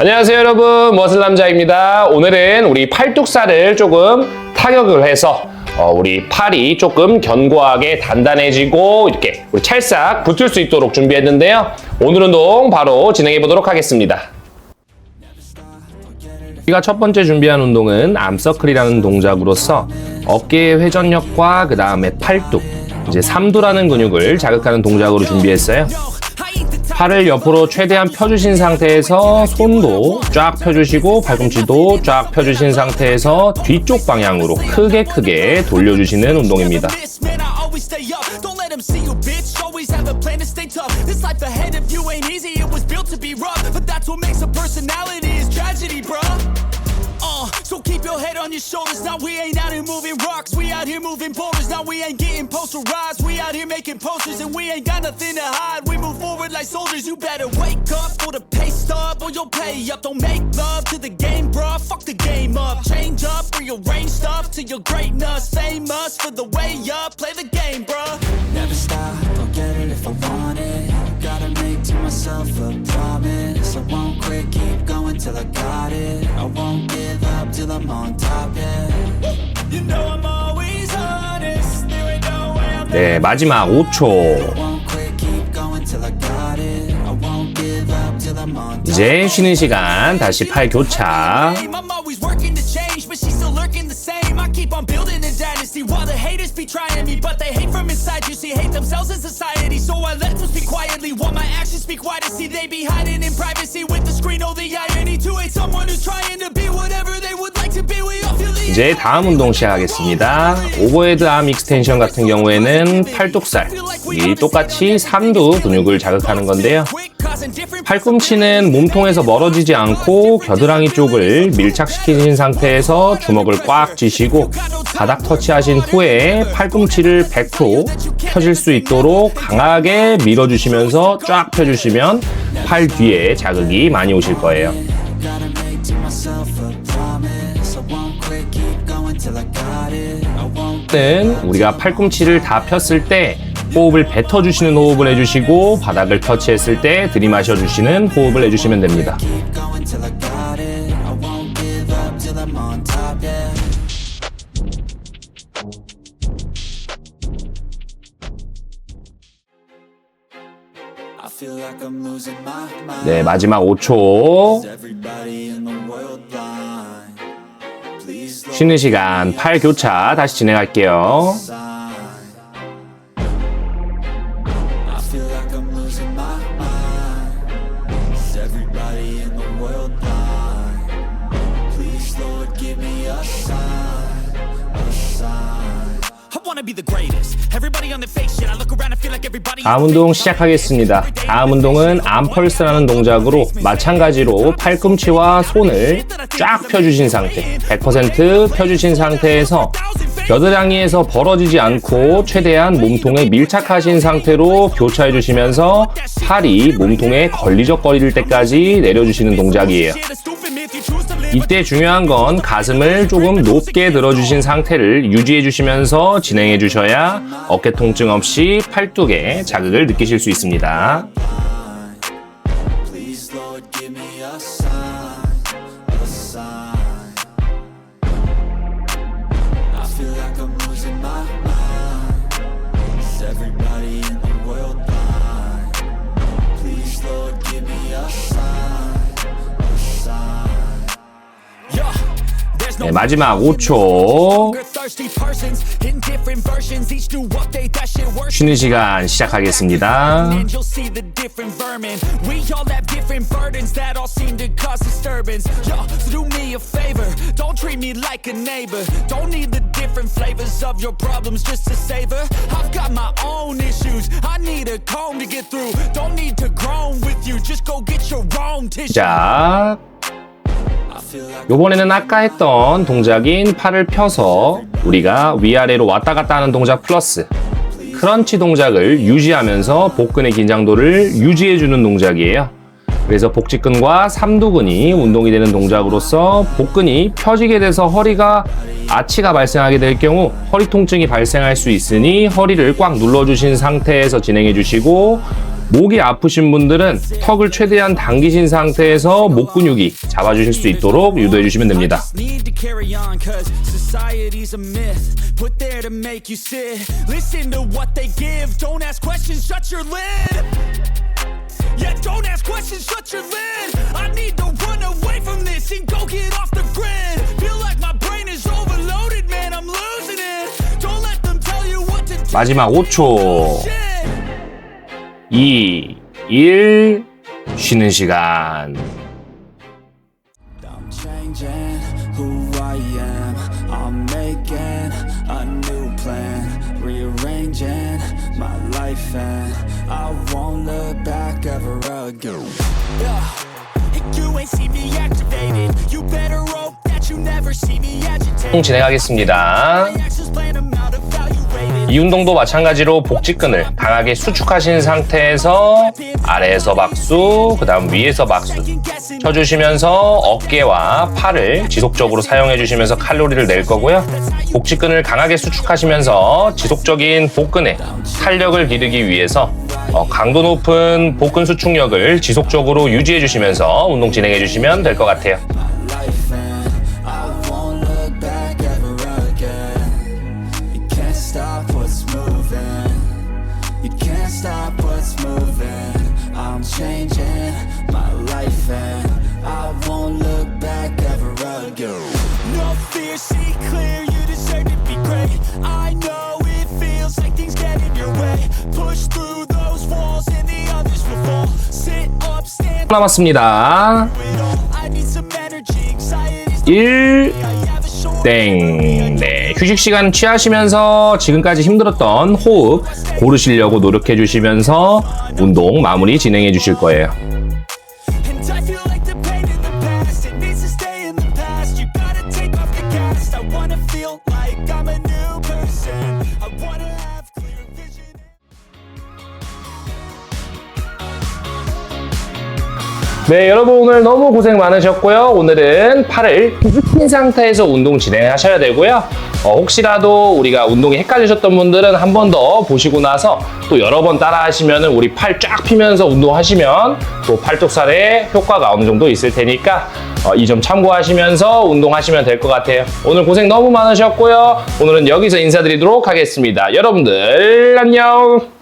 안녕하세요 여러분. 머슬남자입니다. 오늘은 우리 팔뚝살을 조금 타격을 해서 어, 우리 팔이 조금 견고하게 단단해지고 이렇게 우리 찰싹 붙을 수 있도록 준비했는데요. 오늘 운동 바로 진행해 보도록 하겠습니다. 우리가 첫 번째 준비한 운동은 암서클이라는 동작으로서 어깨의 회전력과 그 다음에 팔뚝 이제 삼두라는 근육을 자극하는 동작으로 준비했어요 팔을 옆으로 최대한 펴주신 상태에서 손도 쫙 펴주시고 팔꿈치도 쫙 펴주신 상태에서 뒤쪽 방향으로 크게 크게 돌려주시는 운동입니다. On your shoulders. Now we ain't out here moving rocks. We out here moving boulders. Now we ain't getting posterized. We out here making posters, and we ain't got nothing to hide. We move forward like soldiers. You better wake up for the pay stub, or you'll pay up. Don't make love to the game, bruh. Fuck the game up. Change up, rearrange stuff to your greatness. Famous for the way up. Play the game, bruh. Never stop, I'll get it if I want it Gotta make to myself a promise I won't quit, keep going till I got it I won't give till I'm on top, yeah You know I'm always honest. There ain't no way I'm 네, 마지막 5초. Won't quit, keep going till I got it I won't give up till I'm on top 이제 쉬는 시간 다시 팔 교차. I'm always working to change, but she's still lurking the same. I keep on building a dynasty while the haters be trying me, but they hate from inside. You see, hate themselves in society, so I let them speak quietly while my actions speak wider. See, they be hiding in privacy with the screen. Oh, the irony to hate someone who's trying to be whatever they would 이제 다음 운동 시작하겠습니다. 오버헤드 암 익스텐션 같은 경우에는 팔뚝살, 이 똑같이 삼두 근육을 자극하는 건데요. 팔꿈치는 몸통에서 멀어지지 않고 겨드랑이 쪽을 밀착시키신 상태에서 주먹을 꽉 쥐시고 바닥 터치하신 후에 팔꿈치를 100% 펴질 수 있도록 강하게 밀어주시면서 쫙 펴주시면 팔 뒤에 자극이 많이 오실 거예요. 는 우리가 팔꿈치를 다 폈을 때 호흡을 뱉어주시는 호흡을 해주시고 바닥을 터치했을 때 들이마셔주시는 호흡을 해주시면 됩니다. 네, 마지막 5초. 쉬는 시간 팔 교차 다시 진행할게요. 다음 운동 시작하겠습니다. 다음 운동은 암펄스라는 동작으로 마찬가지로 팔꿈치와 손을 쫙 펴주신 상태, 100% 펴주신 상태에서 겨드랑이에서 벌어지지 않고 최대한 몸통에 밀착하신 상태로 교차해 주시면서 팔이 몸통에 걸리적거릴 때까지 내려주시는 동작이에요. 이때 중요한 건 가슴을 조금 높게 들어주신 상태를 유지해 주시면서 진행해 주셔야 어깨 통증 없이 팔뚝에 자극을 느끼실 수 있습니다. Sign 네, 마지막 5초. thirsty persons in different versions. Each new update, that shit works. 쉬는 시간 시작하겠습니다. And you'll see the different vermin. We all have different burdens that all seem to cause disturbance. Yo, so do me a favor, don't treat me like a neighbor. Don't need the different flavors of your problems just to savor. I've got my own issues, I need a comb to get through. Don't need to groan with you, just go get your own tissue. 시작. 요번에는 아까 했던 동작인 팔을 펴서 우리가 위아래로 왔다 갔다 하는 동작 플러스 크런치 동작을 유지하면서 복근의 긴장도를 유지해주는 동작이에요. 그래서 복직근과 삼두근이 운동이 되는 동작으로서 복근이 펴지게 돼서 허리가 아치가 발생하게 될 경우 허리 통증이 발생할 수 있으니 허리를 꽉 눌러주신 상태에서 진행해 주시고 목이 아프신 분들은 턱을 최대한 당기신 상태에서 목 근육이 잡아주실 수 있도록 유도해 주시면 됩니다. 마지막 5초, shit 2, 1, 쉬는 시간. 진행하겠습니다. 이 운동도 마찬가지로 복직근을 강하게 수축하신 상태에서 아래에서 박수, 그 다음 위에서 박수 쳐주시면서 어깨와 팔을 지속적으로 사용해 주시면서 칼로리를 낼 거고요. 복직근을 강하게 수축하시면서 지속적인 복근에 탄력을 기르기 위해서 어, 강도 높은 복근 수축력을 지속적으로 유지해 주시면서 운동 진행해 주시면 될 것 같아요. changing my life and I won't look back ever again. No fear, see clear, you deserve to be great I know it feels like things get in your way Push through those walls and the others will fall Sit up, stand 남았습니다. it all I need some energy, anxiety's 1, 땡. 네. 휴식 시간 취하시면서 지금까지 힘들었던 호흡 고르시려고 노력해 주시면서 운동 마무리 진행해 주실 거예요. 네, 여러분 오늘 너무 고생 많으셨고요. 오늘은 팔을 핀 상태에서 운동 진행하셔야 되고요. 어, 혹시라도 우리가 운동이 헷갈리셨던 분들은 한 번 더 보시고 나서 또 여러 번 따라 하시면 우리 팔 쫙 피면서 운동하시면 또 팔뚝살에 효과가 어느 정도 있을 테니까 어, 이점 참고하시면서 운동하시면 될 것 같아요. 오늘 고생 너무 많으셨고요. 오늘은 여기서 인사드리도록 하겠습니다. 여러분들 안녕!